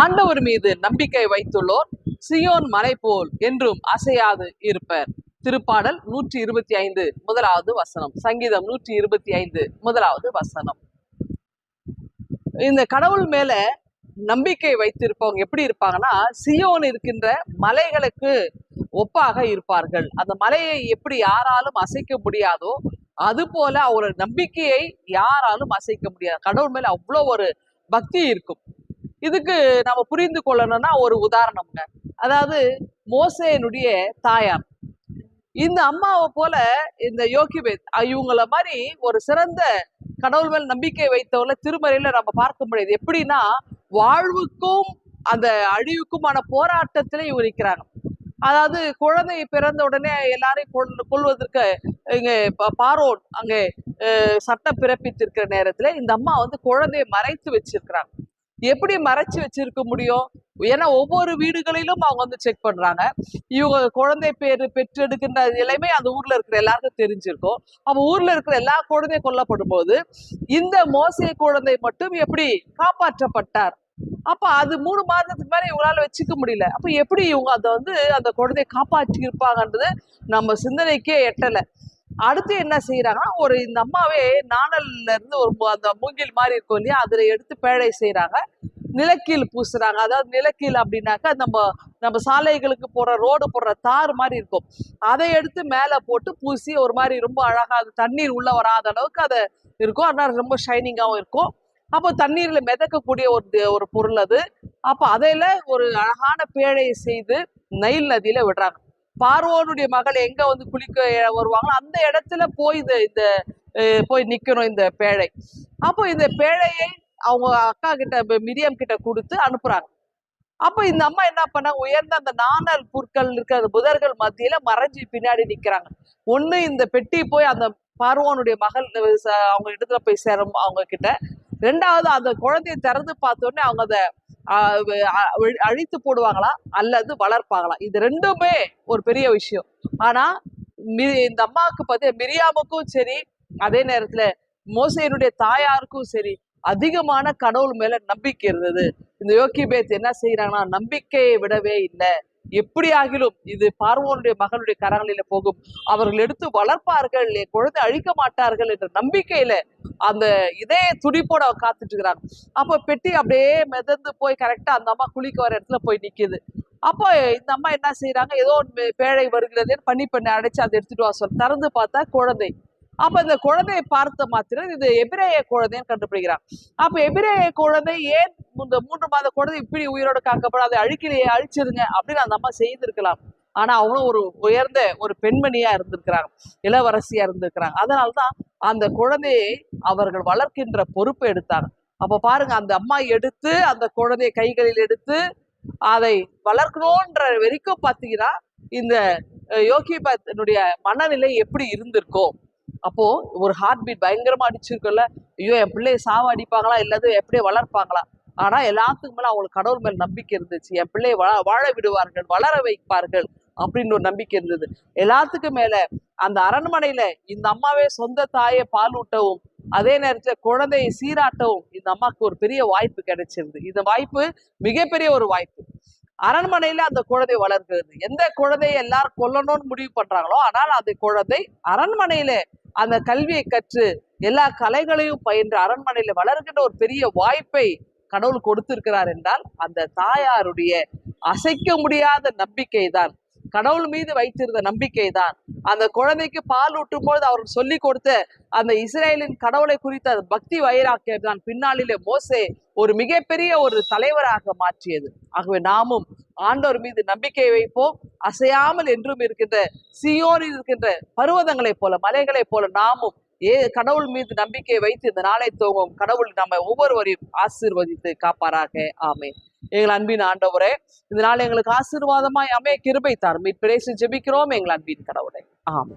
ஆண்டவர் மீது நம்பிக்கை வைத்துள்ளோர் சியோன் மலை போல் என்றும் அசையாது இருப்பர். திருப்பாடல் நூற்றி இருபத்தி ஐந்து முதலாவது வசனம். சங்கீதம் நூற்றி இருபத்தி ஐந்து முதலாவது வசனம். இந்த கடவுள் மேல நம்பிக்கை வைத்திருப்பவங்க எப்படி இருப்பாங்கன்னா சியோன் இருக்கின்ற மலைகளுக்கு ஒப்பாக இருப்பார்கள். அந்த மலையை எப்படி யாராலும் அசைக்க முடியாதோ அது போல அவரோட நம்பிக்கையை யாராலும் அசைக்க முடியாது. கடவுள் மேல அவ்வளோ ஒரு பக்தி இருக்கும். இதுக்கு நம்ம புரிந்து கொள்ளணும்னா ஒரு உதாரணம்ங்க. அதாவது மோசேனுடைய தாயார். இந்த அம்மாவை போல இந்த யோகிபேத் இவங்கள மாதிரி ஒரு சிறந்த கடவுள் மேல் நம்பிக்கை வைத்தவங்கள திருமறையில நம்ம பார்க்க முடியாது. எப்படின்னா வாழ்வுக்கும் அந்த அழிவுக்குமான போராட்டத்திலே இவங்க இருக்கிறாங்க அதாவது குழந்தை பிறந்த உடனே எல்லாரையும் கொள் கொள்வதற்கு இங்க பாரோன் அங்கே சட்டம் பிறப்பித்திருக்கிற நேரத்துல இந்த அம்மா வந்து குழந்தையை மறைத்து வச்சிருக்கிறாங்க. எப்படி மறைச்சு வச்சிருக்க முடியும்? ஏன்னா ஒவ்வொரு வீடுகளிலும் அவங்க வந்து செக் பண்றாங்க. இவங்க குழந்தை பேர் பெற்றெடுக்கின்ற நிலைமை அந்த ஊர்ல இருக்கிற எல்லாருக்கும் தெரிஞ்சிருக்கும். அப்ப ஊர்ல இருக்கிற எல்லா குழந்தையும் கொல்லப்படும் போது இந்த மோசைய குழந்தை மட்டும் எப்படி காப்பாற்றப்பட்டார்? அப்ப அது மூணு மாதத்துக்கு மேல இவங்களால வச்சுக்க முடியல. அப்ப எப்படி இவங்க அதை வந்து அந்த குழந்தையை காப்பாற்றி இருப்பாங்கன்றது நம்ம சிந்தனைக்கே எட்டலை. அடுத்து என்ன செய்யறாங்கன்னா ஒரு இந்த அம்மாவே நாணல்ல இருந்து ஒரு அந்த மூங்கில் மாதிரி இருக்கும் இல்லையா அதுல எடுத்து பேழை செய்யறாங்க நிலக்கீல் பூசுறாங்க. அதாவது நிலக்கீல் அப்படின்னாக்கா நம்ம நம்ம சாலைகளுக்கு போற ரோடு போடுற தார் மாதிரி இருக்கும். அதை எடுத்து மேலே போட்டு பூசி ஒரு மாதிரி ரொம்ப அழகா அது தண்ணீர் உள்ள வராத அளவுக்கு அதை இருக்கும். அதனால ரொம்ப ஷைனிங்காகவும் இருக்கும். அப்போ தண்ணீர்ல மிதக்கக்கூடிய ஒரு ஒரு பொருள் அது. அப்போ அதையில ஒரு அழகான பேழையை செய்து நைல் நதியில விடுறாங்க. பார்வோனுடைய மகள் எங்க வந்து குளிக்க வருவாங்களோ அந்த இடத்துல போய் இந்த இந்த போய் நிக்கணும் இந்த பேழை. அப்போ இந்த பேழையை அவங்க அக்கா கிட்ட மிரியம் கிட்ட கொடுத்து அனுப்புறாங்க. அப்ப இந்த அம்மா என்ன பண்ணாங்க? உயர்ந்த அந்த நாணல் புற்கள் இருக்கிற அந்த புதர்கள் மத்தியில மறைஞ்சு பின்னாடி நிக்கிறாங்க. ஒண்ணு இந்த பெட்டி போய் அந்த பார்வோனுடைய மகள் ச- அவங்க இடத்துல போய் சேரும் அவங்க கிட்ட. ரெண்டாவது அந்த குழந்தையை திறந்து பார்த்தோன்னே அவங்க அதை அழித்து போடுவாங்களா? அல்லது வளர்ப்பாங்களா? இது ரெண்டுமே ஒரு பெரிய விஷயம். ஆனா மி- இந்த அம்மாவுக்கு பார்த்து மிரியாமுக்கும் சரி அதே நேரத்துல மோசையனுடைய தாயாருக்கும் சரி அதிகமான கடவுள் மேல நம்பிக்கை இருந்தது. இந்த யோகிபேத் என்ன செய்யறாங்கன்னா நம்பிக்கையை விடவே இல்லை. எப்படி ஆகிலும் இது பார்வோனுடைய மகளுடைய கரங்களில போகும். அவர்கள் எடுத்து வளர்ப்பார்கள் என் குழந்தை அழிக்க மாட்டார்கள் என்ற நம்பிக்கையில அந்த இதே துடிப்போட அவ காத்துட்டு இருக்கிறாங்க அப்போ பெட்டி அப்படியே மிதந்து போய் கரெக்டா அந்த அம்மா குளிக்க வர இடத்துல போய் நிக்குது. அப்போ இந்த அம்மா என்ன செய்யறாங்க ஏதோ பேழை வருகிறதே பண்ணி பண்ணி அடைச்சு அதை எடுத்துட்டு வா சொல். திறந்து பார்த்தா குழந்தை. அப்ப இந்த குழந்தையை பார்த்த மாத்திரம் இது எபிரேய குழந்தைன்னு கண்டுபிடிக்கிறாங்க அப்ப எபிரேய குழந்தை ஏன் இந்த மூன்று மாத குழந்தை இப்படி உயிரோட காக்கப்படும் அதை அழிக்கலையே அழிச்சிருங்க அப்படின்னு அந்த அம்மா செய்திருக்கலாம். ஆனா அவனும் ஒரு உயர்ந்த ஒரு பெண்மணியா இருந்திருக்கிறாங்க இளவரசியா இருந்திருக்கிறாங்க. அதனால்தான் அந்த குழந்தையை அவர்கள் வளர்க்கின்ற பொறுப்பை எடுத்தாங்க. அப்ப பாருங்க அந்த அம்மா எடுத்து அந்த குழந்தையை கைகளில் எடுத்து அதை வளர்க்கணும்ன்ற வரைக்கும் பாத்தீங்கன்னா இந்த அஹ், யோகிபாத்தினுடைய மனநிலை எப்படி இருந்திருக்கும் அப்போ ஒரு ஹார்ட் பீட் பயங்கரமா அடிச்சிருக்குல்ல ஐயோ என் பிள்ளைய சாவ அடிப்பாங்களா இல்லாத எப்படியே வளர்ப்பாங்களா. ஆனா எல்லாத்துக்கும் மேல அவங்களுக்கு கடவுள் மேல் நம்பிக்கை இருந்துச்சு. என் பிள்ளையை வள வாழ விடுவார்கள் வளர வைப்பார்கள் அப்படின்னு ஒரு நம்பிக்கை இருந்தது. எல்லாத்துக்கும் மேல அந்த அரண்மனையில இந்த அம்மாவே சொந்த தாயை பாலூட்டவும் அதே நேரத்துல குழந்தையை சீராட்டவும் இந்த அம்மாவுக்கு ஒரு பெரிய வாய்ப்பு கிடைச்சிருது இந்த வாய்ப்பு மிகப்பெரிய ஒரு வாய்ப்பு. அரண்மனையில அந்த குழந்தை வளர்கிறது. எந்த குழந்தையை எல்லாரும் கொல்லணும்னு முடிவு பண்றாங்களோ ஆனால் அந்த குழந்தை அரண்மனையில அந்த கல்வியை கற்று எல்லா கலைகளையும் பயின்று அரண்மனையில வளர்கின்ற ஒரு பெரிய வாய்ப்பை கடவுள் கொடுத்திருக்கிறார் என்றால் அந்த தாயாருடைய அசைக்க முடியாத நம்பிக்கை தான் கடவுள் மீது வைத்திருந்த நம்பிக்கை தான் அந்த குழந்தைக்கு பால் ஊட்டும் பொழுது அவர் சொல்லி கொடுத்த அந்த இஸ்ரேலின் கடவுளை குறித்த அந்த பக்தி வைராக்கியம் தான் பின்னாளிலே மோசே ஒரு மிகப்பெரிய ஒரு தலைவராக மாற்றியது. ஆகவே நாமும் ஆண்டோர் மீது நம்பிக்கை வைப்போம். அசையாமல் என்றும் இருக்கின்ற சியோனில் இருக்கின்ற பருவதங்களைப் போல மலைகளைப் போல நாமும் ஏ கடவுள் மீது நம்பிக்கை வைத்து இந்த நாளை துவங்கும் கடவுள் நம்ம ஒவ்வொருவரையும் ஆசீர்வதித்து காப்பாராக. ஆமே எங்கள் அன்பின் ஆண்டவரே இந்த நாள் எங்களுக்கு ஆசீர்வாதமாய் அமைய கிருபை தாரும். மீட்பிரேசி ஜெபிக்கிறோம் எங்கள் அன்பின் கடவுளை. ஆமே